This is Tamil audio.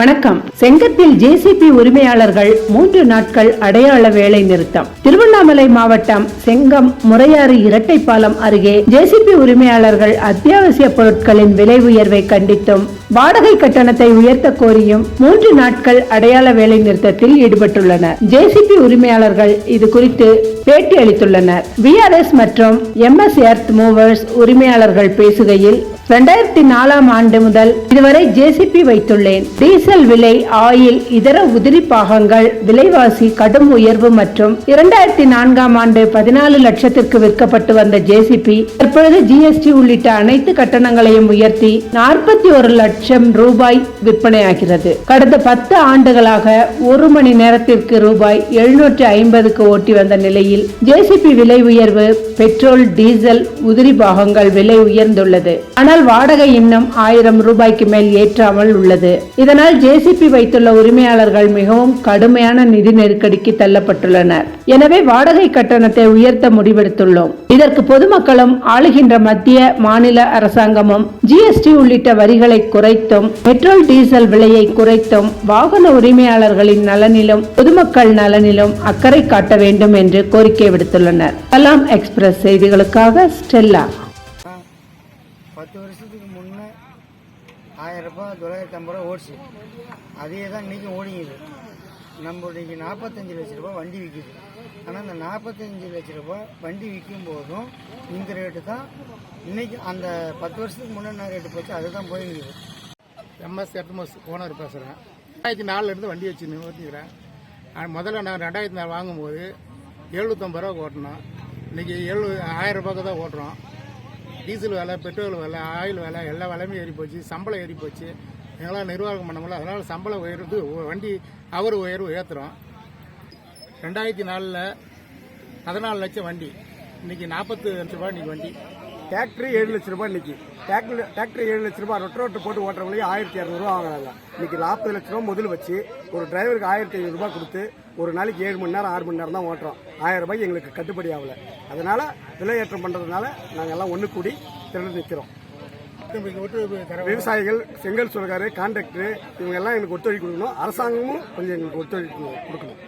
வணக்கம். செங்கத்தில் ஜேசிபி உரிமையாளர்கள் மூன்று நாட்கள் அடையாள வேலை நிறுத்தம். திருவண்ணாமலை திருவண்ணாமலை மாவட்டம் செங்கம் முறையாறு இரட்டைப்பாலம் அருகே ஜேசிபி உரிமையாளர்கள் அத்தியாவசிய பொருட்களின் விலை உயர்வை கண்டித்தும் வாடகை கட்டணத்தை உயர்த்த கோரியும் மூன்று நாட்கள் அடையாள வேலை நிறுத்தத்தில் ஈடுபட்டுள்ளனர். ஜேசிபி உரிமையாளர்கள் இது குறித்து பேட்டி அளித்துள்ளனர். விஆர்எஸ் மற்றும் எம்எஸ் எர்த் மூவர்ஸ் உரிமையாளர்கள் பேசுகையில் ரெண்டாயிரத்தி நாலாம் ஆண்டு முதல் இதுவரை ஜேசிபி வைத்துள்ளேன். டீசல் விலை ஆயில் இதர உதிரி பாகங்கள் விலைவாசி கடும் உயர்வு மற்றும் இரண்டாயிரத்தி நான்காம் ஆண்டு பதினாலு லட்சத்திற்கு விற்கப்பட்டு வந்த ஜேசிபி தற்பொழுது ஜிஎஸ்டி உள்ளிட்ட அனைத்து கட்டணங்களையும் உயர்த்தி நாற்பத்தி ஒரு லட்சம் ரூபாய் விற்பனையாகிறது. கடந்த பத்து ஆண்டுகளாக ஒரு மணி நேரத்திற்கு ரூபாய் எழுநூற்றி ஐம்பதுக்கு ஓட்டி வந்த நிலையில் ஜேசிபி விலை உயர்வு பெட்ரோல் டீசல் உதிரி பாகங்கள் விலை உயர்ந்துள்ளது. ஆனால் வாடகை இன்னும் ஆயிரம் ரூபாய்க்கு மேல் ஏற்றாமல் உள்ளது. இதனால் ஜேசிபி வைத்துள்ள உரிமையாளர்கள் மிகவும் கடுமையான நிதி நெருக்கடிக்கு தள்ளப்பட்டுள்ளனர். எனவே வாடகை கட்டணத்தை உயர்த்த முடிவெடுத்துள்ளோம். இதற்கு பொதுமக்களும் ஆளுகின்ற மத்திய மாநில அரசாங்கமும் ஜிஎஸ்டி உள்ளிட்ட வரிகளை குறைத்தும் பெட்ரோல் டீசல் விலையை குறைத்தும் வாகன உரிமையாளர்களின் நலனிலும் பொதுமக்கள் நலனிலும் அக்கறை காட்ட வேண்டும் என்று கோரிக்கை விடுத்துள்ளனர். கலாம் எக்ஸ்பிரஸ் செய்திகளுக்காக ஸ்டெல்லா. பத்து வருஷத்துக்கு முன்னே ஆயிரம் ரூபாய் தொள்ளாயிரத்தி ஐம்பது ரூபா ஓடிச்சு. அதே தான் இன்றைக்கும் ஓடிங்குது நம்ம இன்னைக்கு நாற்பத்தஞ்சு லட்ச ரூபாய் வண்டி விற்கிது ஆனால் அந்த நாற்பத்தஞ்சு லட்ச ரூபாய் வண்டி விற்கும் போதும் இந்த ரேட்டு தான் இன்னைக்கு அந்த பத்து வருஷத்துக்கு முன்னாடி ரேட்டு போச்சு அதுதான் போயிருக்குது எம்எஸ் எட்மஸ் ஓனர் பேசுகிறேன் ரெண்டாயிரத்தி நாலுலேருந்து வண்டி வச்சு நிறுத்திக்கிறேன். முதல்ல நான் ரெண்டாயிரத்தி நாலு வாங்கும்போது எழுநூற்றம்பது ரூபா ஓட்டினோம். இன்றைக்கி எழு ஆயிரம் ரூபாய்க்கு தான் ஓட்டுறோம். டீசல் விலை பெட்ரோல் விலை ஆயில் விலை எல்லா விலையுமே ஏறி போச்சு சம்பளம் ஏறி போச்சு. எங்களால் நிர்வாகம் பண்ண முடியல. அதனால் சம்பளம் உயர்வு வண்டி அவர் உயர்வு ஏற்றுறோம் ரெண்டாயிரத்தி நாலில் பதினாலு லட்சம் வண்டி. இன்னைக்கு நாற்பத்து லட்ச ரூபாய் இன்னைக்கு வண்டி. டிராக்டர் ஏழு லட்ச ரூபாய் இன்னைக்கு. டிராக்டர் டிராக்டர் ஏழு லட்ச ரூபாய் ரொட்ட ரொட்ட போட்டு ஓட்டுறவங்களுக்கு ஆயிரத்தி இரநூறுவா வாங்குறாங்க இன்னைக்கு நாற்பது லட்ச ரூபா முதல் வச்சு ஒரு டிரைவருக்கு ஆயிரத்தி ஐநூறு ரூபாய் கொடுத்து ஒரு நாளைக்கு ஏழு மணி நேரம் ஆறு மணி நேரம் தான் ஓட்டுறோம். ஆயிரம் ரூபாய்க்கு எங்களுக்கு கட்டுப்படி ஆகல. அதனால விலையேற்றம் பண்றதுனால நாங்கள் எல்லாம் ஒன்று கூடி திரண்டு நிற்கிறோம் விவசாயிகள் செங்கல் சுரகாரு கான்ட்ராக்டர் இவங்க எல்லாம் எங்களுக்கு ஒத்துழைப்பு கொடுக்கணும். அரசாங்கமும் கொஞ்சம் எங்களுக்கு ஒத்துழைப்பு கொடுக்கணும்.